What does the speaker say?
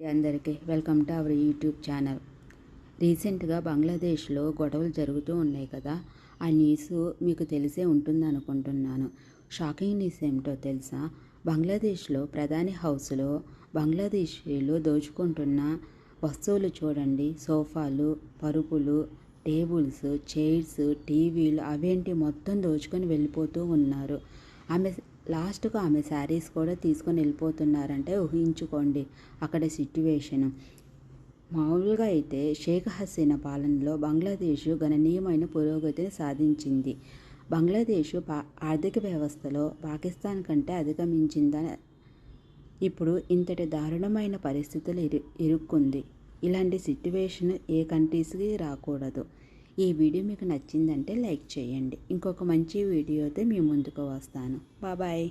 అందరికీ. Welcome to our YouTube channel. రీసెంట్గా బంగ్లాదేశ్లో గొడవలు జరుగుతూ ఉన్నాయి కదా ఆ న్యూస్ మీకు తెలిసే ఉంటుంది అనుకుంటున్నాను షాకింగ్ న్యూస్ ఏమిటో తెలుసా? బంగ్లాదేశ్లో ప్రధాని హౌస్లో బంగ్లాదేశీలు దోచుకుంటున్న వస్తువులు చూడండి. సోఫాలు పరుపులు టేబుల్స్ చైర్స్ టీవీలు అవేంటి మొత్తం దోచుకొని వెళ్ళిపోతూ ఉన్నారు. ఆమె లాస్ట్కు ఆమె శారీస్ కూడా తీసుకొని వెళ్ళిపోతున్నారంటే ఊహించుకోండి అక్కడ సిట్యువేషన్ మామూలుగా అయితే షేక్ హసీనా పాలనలో బంగ్లాదేశ్ గణనీయమైన పురోగతిని సాధించింది. బంగ్లాదేశ్ పా ఆర్థిక వ్యవస్థలో పాకిస్తాన్ కంటే అధిగమించిందని ఇప్పుడు ఇంతటి దారుణమైన పరిస్థితులు ఇరు ఇరుక్కుంది. ఇలాంటి సిట్యువేషన్ ఏ కంట్రీస్కి రాకూడదు. ఈ వీడియో మీకు నచ్చిందంటే లైక్ చేయండి. ఇంకొక మంచి వీడియోతో మీ ముందుకు వస్తాను. బాబాయ్